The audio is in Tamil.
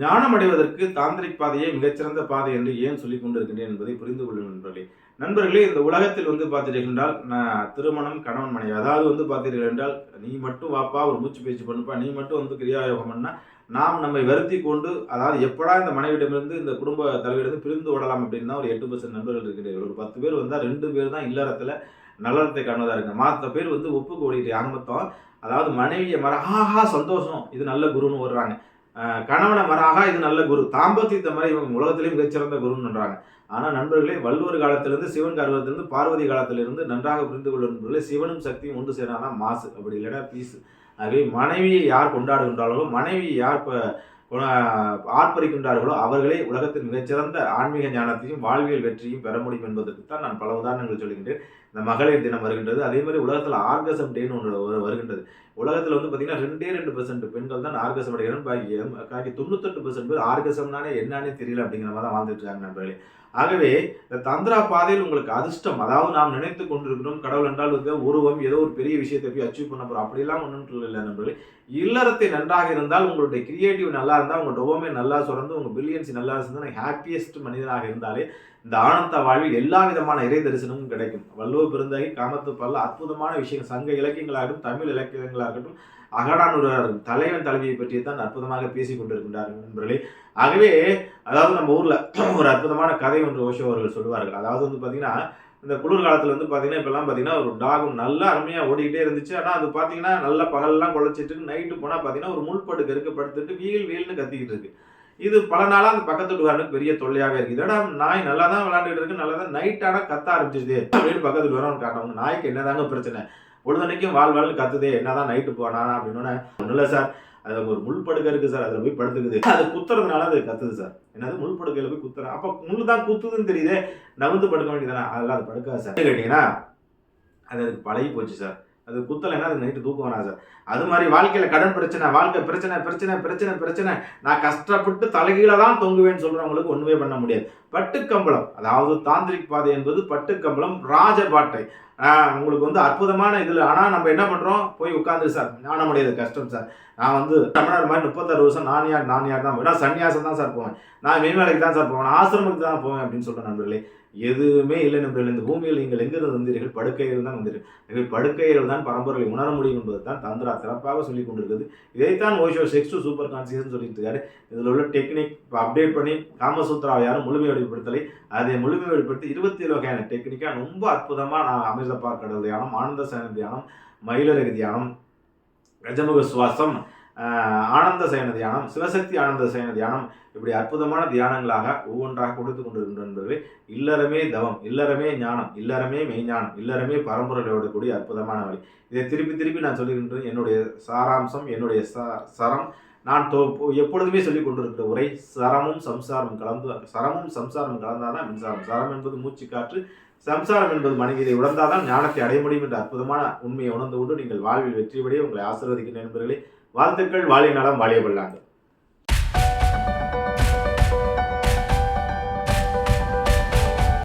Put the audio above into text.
ஞானம் அடைவதற்கு தாந்திரிக் பாதையே மிகச்சிறந்த பாதை என்று ஏன் சொல்லிக் கொண்டிருக்கின்றேன் என்பதை புரிந்து கொள்ளும் நண்பர்களே. நண்பர்களே இந்த உலகத்தில் வந்து பார்த்தீர்கள் என்றால் நான் திருமணம் கணவன் மனைவி அதாவது வந்து பார்த்தீர்கள் என்றால் நீ மட்டும் வாப்பா ஒரு மூச்சு பேச்சு பண்ணுப்பா நீ மட்டும் வந்து கிரியாயோகம் பண்ணா நாம் நம்மை வருத்தி கொண்டு அதாவது எப்படா இந்த மனைவிடமிருந்து இந்த குடும்ப தலைவரிடம் பிரிந்து ஓடலாம் அப்படின்னா ஒரு எட்டு பர்சன்ட் நண்பர்கள் இருக்கின்றனர். ஒரு பத்து பேர் வந்தால் ரெண்டு பேர் தான் இல்லறத்தில் நல்லறத்தை காணுவதாக இருக்கு. மற்ற பேர் வந்து ஒப்புக்கு ஓடிட்டு ஆகமத்தம் அதாவது மனைவியை மர ஆஹா சந்தோஷம் இது நல்ல குருன்னு ஓடுறாங்க. கணவனை மராக இது நல்ல குரு. தாம்பத்தியத்தை மர இவங்க உலகத்திலேயே மிகச்சிறந்த குருன்னுன்றாங்க ஆனால் நண்பர்களே வள்ளுவர் காலத்திலிருந்து சிவன் காலத்திலிருந்து பார்வதி காலத்திலிருந்து நன்றாக புரிந்து கொள்ளும் நண்பர்களே சிவனும் சக்தியும் ஒன்று சேராதான் மாசு. அப்படி இல்லைன்னா பீஸ் ஆகவே மனைவியை யார் கொண்டாடுகின்றார்களோ மனைவியை யார் இப்போ ஆர்ப்பரிக்கின்றார்களோ அவர்களே உலகத்தின் மிகச்சிறந்த ஆன்மீக ஞானத்தையும் வாழ்வியல் வெற்றியும் பெற முடியும் என்பதற்கு தான் நான் பல உதாரணங்கள் சொல்கின்றேன். இந்த மகளிர் தினம் வருகின்றது. அதே மாதிரி உலகத்தில் ஆர்கசம் டேன்னு ஒன்று வருகின்றது. உலகத்தில் வந்து பார்த்தீங்கன்னா ரெண்டே ரெண்டு பெர்சென்ட் பெண்கள் தான் ஆர்கசம் அடைகிறோம் பாக்கி பாக்கி தொண்ணூத்தெட்டு பெர்சென்ட் பேர் ஆர்கசம்னானே என்னன்னே தெரியல அப்படிங்கிற மாதிரி தான் வாழ்ந்துட்டு இருக்காங்க நண்பர்களே. ஆகவே இந்த தந்திரா பாதையில் உங்களுக்கு அதிர்ஷ்டம் அதாவது நாம் நினைத்து கொண்டிருக்கிறோம் கடவுள் என்றால் வந்து உருவம் ஏதோ ஒரு பெரிய விஷயத்தை போய் அச்சீவ் பண்ண போகிறோம் அப்படிலாம் ஒன்றும் இல்லை நண்பர்களே. இல்லறத்தை நன்றாக இருந்தால் உங்களுடைய கிரியேட்டிவ் நல்லா இருந்தால் உங்கள் டொபமே நல்லா சுரந்து உங்கள் பில்லியன்ஸ் நல்லா இருந்தால் ஹாப்பியஸ்ட் மனிதனாக இருந்தாலே இந்த ஆனந்த வாழ்வில் எல்லா விதமான இறை தரிசனமும் கிடைக்கும். வள்ளுவ பிறந்தாகி காமத்து பல்ல அற்புதமான விஷயங்கள் சங்க இலக்கியங்களாகட்டும் தமிழ் இலக்கியங்களாகட்டும் அகடானூர் தலைவன் தலைவியை பற்றி தான் அற்புதமாக பேசி கொண்டிருக்கின்றார் நண்பர்களே. ஆகவே அதாவது நம்ம ஊரில் ஒரு அற்புதமான கதை ஒன்று ஓஷோ அவர்கள் சொல்லுவார்கள். அதாவது வந்து பார்த்தீங்கன்னா இந்த குளிர் காலத்தில் வந்து பார்த்தீங்கன்னா இப்போலாம் பார்த்தீங்கன்னா ஒரு டாகும் நல்லா அருமையாக ஓடிக்கிட்டே இருந்துச்சு. ஆனால் அது பார்த்தீங்கன்னா நல்லா பகல்லாம் குழச்சிட்டு நைட்டு போனால் பார்த்தீங்கன்னா ஒரு முள்பட்டு இருக்க படுத்துட்டு வீல் வீல்னு கத்திக்கிட்டு இருக்கு. இது பல நாளாக அந்த பக்கத்து வீட்டுக்காரனுக்கு பெரிய தொல்லையாகவே இருக்குது இதோட நாய் நல்லா தான் விளாண்டுட்டு இருக்கு. நல்லா தான் நைட் ஆனால் கத்த ஆரம்பிச்சிருது அப்படின்னு பக்கத்து வீட்டுக்காரன் காட்டவங்க நாய்க்கு என்னதாங்க பிரச்சனை? பொழுதனைக்கும் வாழ் வாழ்னு கத்துதே என்னதான் நைட்டு போனானா அப்படின்னு ஒன்றும் இல்லை சார் அது ஒரு முள் படுக்கை இருக்கு சார் அதில் போய் படுத்துக்குது. அது குத்துறதுனால அது கத்துது சார் என்னது? முள் படுக்கையில் போய் குத்துறேன் அப்போ முள் தான் குத்துதுன்னு தெரியுதே. நவுந்து படுக்க வேண்டியதானே அதெல்லாம் அது படுக்காது சார் கேட்டீங்கன்னா அது அதுக்கு பழகி போச்சு சார் அது குத்தலைன்னா அது நைட்டு தூக்கம் வராது. சார் அது மாதிரி வாழ்க்கையில் கடன் பிரச்சனை வாழ்க்கை பிரச்சனை பிரச்சனை பிரச்சனை பிரச்சனை. நான் கஷ்டப்பட்டு தலைகீழ தான் தொங்குவேன்னு சொல்கிறவங்களுக்கு ஒன்றுமே பண்ண முடியாது. பட்டுக்கம்பளம் அதாவது தாந்திரிக் பாதை என்பது பட்டுக்கம்பளம் ராஜபாட்டை உங்களுக்கு வந்து அற்புதமான இதில் ஆனால் நம்ம என்ன பண்ணுறோம் போய் உட்காந்து சார். ஞானமுடையது கஷ்டம் சார். நான் வந்து தமிழர் மாதிரி முப்பத்தாறு வருஷம் நான் யார் நான் யார் தான். போவேன் நான் சன்னியாசம் தான் சார் போவேன். நான் மேல்மலைக்கு தான் சார் போவேன். ஆசிரமத்துக்கு தான் போவேன் அப்படின்னு சொல்கிறேன் நண்பர்களே. எதுவுமே இல்லை நண்பர்கள். இந்த பூமியில் நீங்கள் எங்கிருந்து வந்தீர்கள்? படுக்கையில் தான் வந்தீர்கள். எனவே படுக்கையில் தான் பரம்பரை உணர முடியும் என்பது தான் தந்திரா சிறப்பாக சொல்லி கொண்டிருக்கிறது. இதைத்தான் Osho sex to super conscious சொல்லிட்டு இருக்காரு. இதில் உள்ள டெக்னிக் அப்டேட் பண்ணி காமசூத்ராவை யாரும் முழுமை வெளிப்படுத்தலை அதை முழுமை வெளிப்படுத்தி இருபத்தி ஏழு வகையான டெக்னிக்காக ரொம்ப அற்புதமாக நான் அமிர்தப்பா கடல் தியானம் ஆனந்த சேன தியானம் மயிலரக தியானம் கஜமுக சுவாசம் ஆனந்த சயன தியானம் சிவசக்தி ஆனந்த சயன தியானம் இப்படி அற்புதமான தியானங்களாக ஒவ்வொன்றாக கொடுத்து கொண்டிருக்கின்றது இல்லறமே தவம் இல்லறமே ஞானம் இல்லறமே மெய்ஞானம் இல்லறமே பரம்பரையோடு கூடிய அற்புதமான வழி. இதை திருப்பி திருப்பி நான் சொல்லுகின்றேன் என்னுடைய சாராம்சம் என்னுடைய ச- சரம் நான் தொ- எப்பொழுதுமே சொல்லிக் கொண்டிருக்கிற உரை சரமும் சம்சாரம் கலந்து சரமும் சம்சாரம் கலந்தாதான் மின்சாரம். சரம் என்பது மூச்சு காற்று சம்சாரம் என்பது மனைவி உணர்ந்தாதான் ஞானத்தை அடைய முடியும் என்ற அற்புதமான உண்மையை உணர்ந்து கொண்டு நீங்கள் வாழ்வில் வெற்றி உங்களை ஆசீர்வதிக்கின்ற நண்பர்களே. வாழ்த்துக்கள் வாழை நலம் வாழிய பல்லாண்டு